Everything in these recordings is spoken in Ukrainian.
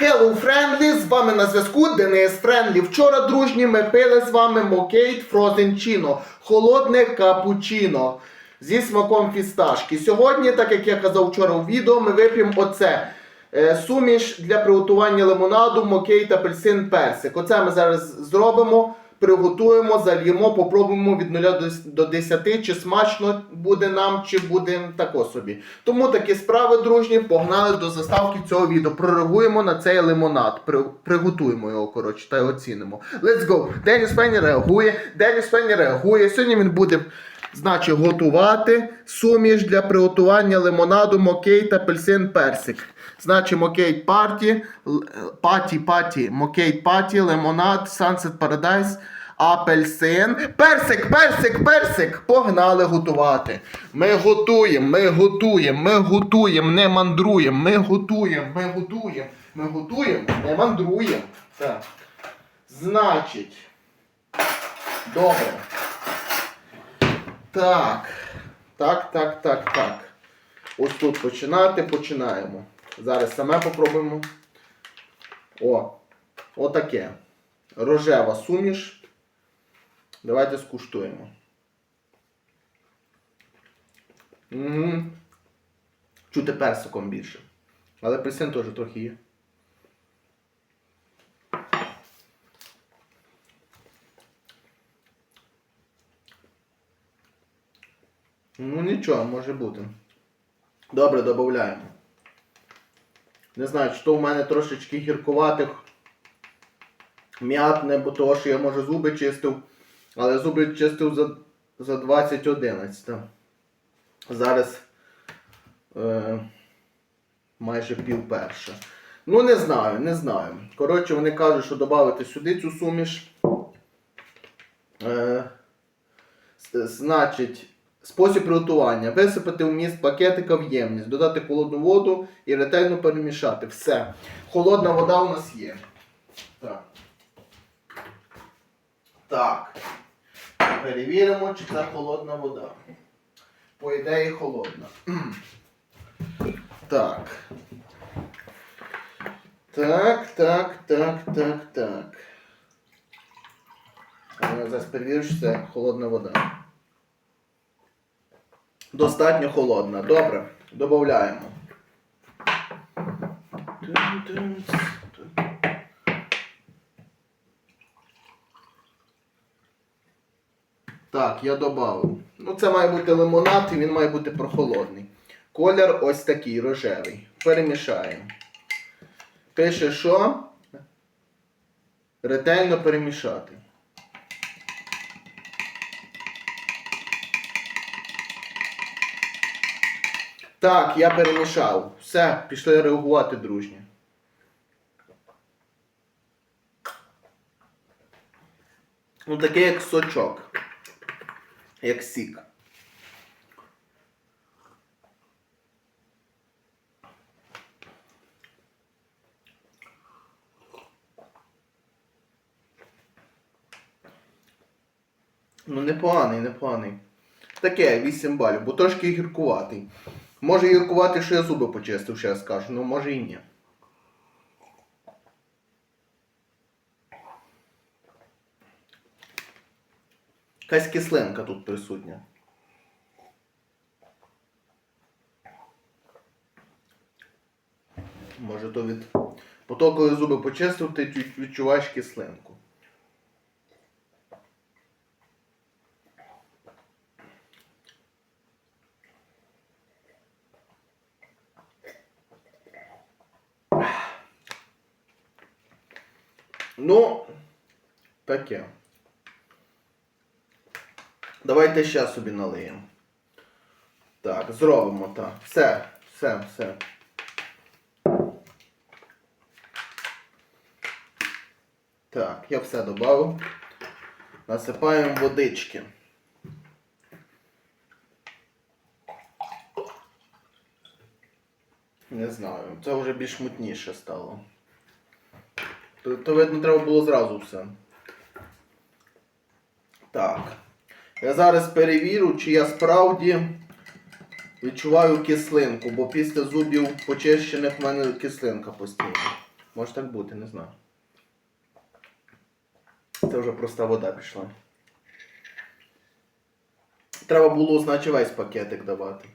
Hello, Френдлі! З вами на зв'язку Денис Френдлі. Вчора, дружні, ми пили з вами Мокейт Frozen Chino. Холодне капучино зі смаком фісташки. Сьогодні, так як я казав вчора у відео, ми вип'ємо оце. Е, Суміш для приготування лимонаду, мокейт, апельсин, персик. Оце ми зараз зробимо, приготуємо, зальємо, попробуємо від 0 до- до 10, чи смачно буде нам, чи буде тако собі. Тому такі справи, дружні, погнали до заставки цього відео. Прореагуємо на цей лимонад. При- приготуємо його, коротше, та й оцінимо. Let's go! Деніс Фенні реагує, Деніс Фенні реагує. Сьогодні він буде. Значить, готувати суміш для приготування лимонаду, мокейт, апельсин, персик. Значить, мокейт парті, паті, паті, мокейт паті, лимонад, Sunset Paradise, апельсин. Персик, персик, персик! Погнали готувати. Ми готуємо, ми готуємо, ми готуємо, не мандруємо, ми готуємо, ми готуємо, ми готуємо, не мандруємо. Так. Значить. Добре. Так. Так, так, так, так. Ось тут починати, починаємо. Зараз саме попробуємо. О, отаке. Рожева суміш. Давайте скуштуємо. Угу. Чути персиком більше. Але апельсин теж трохи є. Ну нічого, може бути. Добре, додаємо. Не знаю, чи то в мене трошечки гіркуватих м'ятне, бо того, що я може зуби чистив. Але зуби чистив за, за 20.11. Зараз е, майже пів перша. Ну, не знаю, не знаю. Коротше, вони кажуть, що додати сюди цю суміш. Е, значить, спосіб приготування. Висипати вміст пакетика в ємність, додати холодну воду і ретельно перемішати. Все. Холодна вода у нас є. Так. Так. Перевіримо, чи це холодна вода. По ідеї холодна. Так. Так, так, так, так, так. Зараз перевірю, що це холодна вода. Достатньо холодна. Добре, додаємо. Так, я додав. Ну, це має бути лимонад і він має бути прохолодний. Колір ось такий рожевий. Перемішаємо. Пише, що ретельно перемішати. Так, я перемішав. Все, пішли реагувати дружні. Ну, таке як сочок. Як сік. Ну, непоганий, непоганий. Таке 8 балів, бо трошки гіркуватий. Може гіркувати, що я зуби почистив, ще я скажу, ну може і ні. Якась кислинка тут присутня. Може то від. Бо то, коли зуби почистив, ти відчуваєш кислинку. Ну, таке. Давайте ще собі налиємо. Так, зробимо так. Все, все, все. Так, я все додав. Насипаємо водички. Не знаю, це вже більш мутніше стало. То, то видно, треба було зразу все. Так. Я зараз перевірю, чи я справді відчуваю кислинку, бо після зубів почищених в мене кислинка постійно. Може так бути, не знаю. Це вже проста вода пішла. Треба було, значить, весь пакетик давати.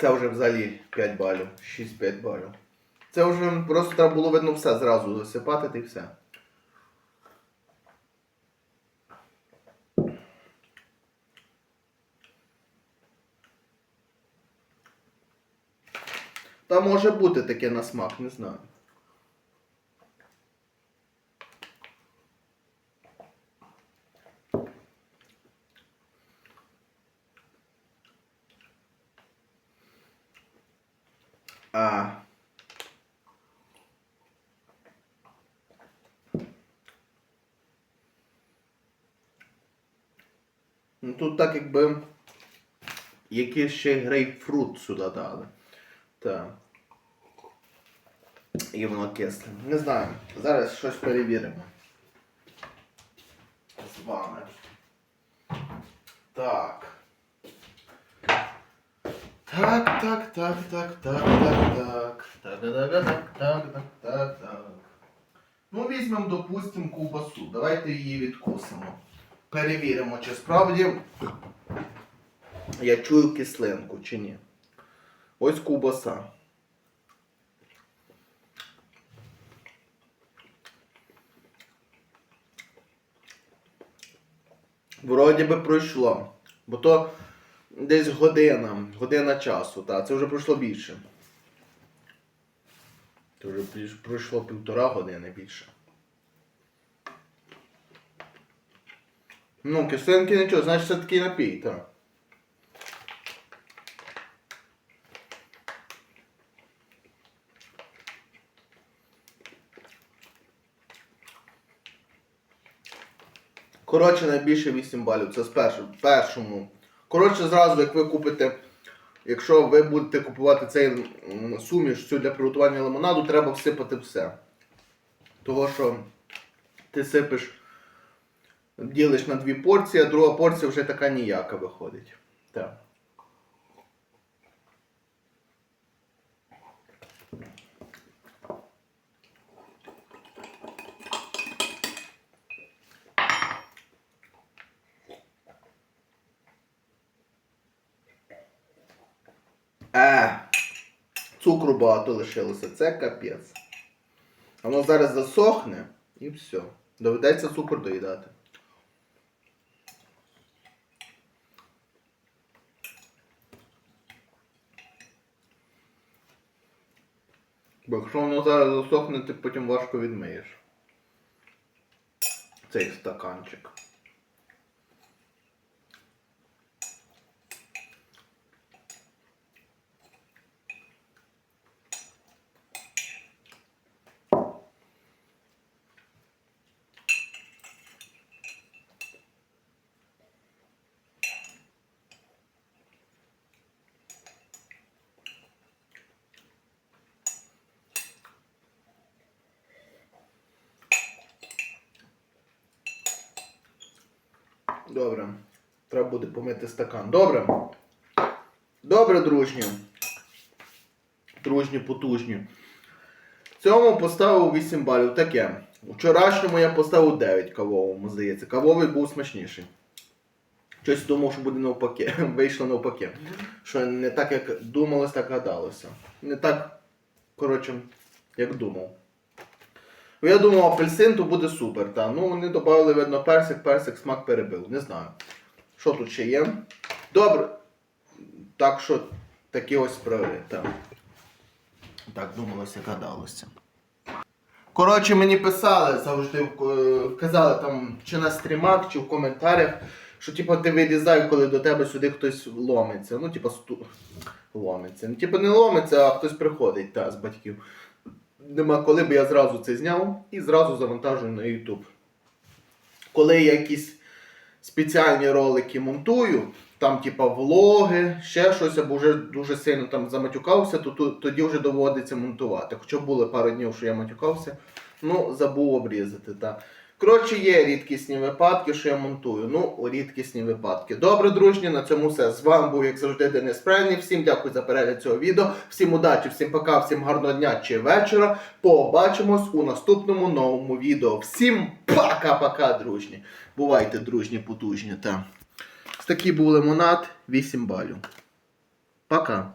Це вже взагалі 5 балів, 6-5 балів. Це вже просто треба було видно все зразу засипати й все. Та може бути таке на смак, не знаю. А. Ну тут так якби якийсь ще грейпфрут сюди дали. Так. І воно кисле. Не знаю. Зараз щось перевіримо. З вами. Так. Так, так, так, так, так, так, так. Так, так, так, так, так, так, так. Ну, візьмемо, допустимо, ковбасу. Давайте її відкусимо. Перевіримо, чи справді я чую кислинку чи ні. Ось ковбаса. Вроді би пройшло. Бо то десь година, година часу, та, це вже пройшло більше. Це вже пройшло півтора години більше. Ну, кислинки нічого, значить це такий напій, так. Коротше, найбільше 8 балів. Це з першому. Коротше, зразу, як ви купите, якщо ви будете купувати цей суміш цю для приготування лимонаду, треба всипати все. Того, що ти сипиш, ділиш на дві порції, а друга порція вже така ніяка виходить. Так. Е, цукру багато лишилося, це капець. Воно зараз засохне і все. Доведеться цукор доїдати. Бо якщо воно зараз засохне, ти потім важко відмиєш. Цей стаканчик. Добре. Треба буде помити стакан. Добре. Добре, дружні. Дружні, потужні. Цьому поставив 8 балів. Таке. Вчорашньому я поставив 9 кавовому, здається. Кавовий був смачніший. Щось думав, що буде навпаки. Вийшло навпаки. Що не так, як думалось, так гадалося. Не так, коротше, як думав. Я думав, апельсин то буде супер. Та. Ну, вони додали, видно, персик, персик смак перебив. Не знаю. Що тут ще є? Добре. Так що такі ось справи. Так, так думалося, гадалося. Коротше, мені писали завжди, казали там, чи на стрімах, чи в коментарях, що типу, ти вирізай, коли до тебе сюди хтось ломиться. Ну, типу, сту... ломиться. Ну, типу, не ломиться, а хтось приходить та, з батьків. Нема коли б я зразу це зняв і зразу завантажую на YouTube. Коли я якісь спеціальні ролики монтую, там, типа, влоги, ще щось, або вже дуже сильно там заматюкався, то тоді вже доводиться монтувати. Хоча було пару днів, що я матюкався, ну забув обрізати. так. Коротше, є рідкісні випадки, що я монтую. Ну, рідкісні випадки. Добре, дружні, на цьому все. З вами був, як завжди, Денис Прельний. Всім дякую за перегляд цього відео. Всім удачі, всім пока, всім гарного дня чи вечора. Побачимось у наступному новому відео. Всім пока-пока, дружні. Бувайте, дружні, потужні. Та. Такий був лимонад, 8 балів. Пока.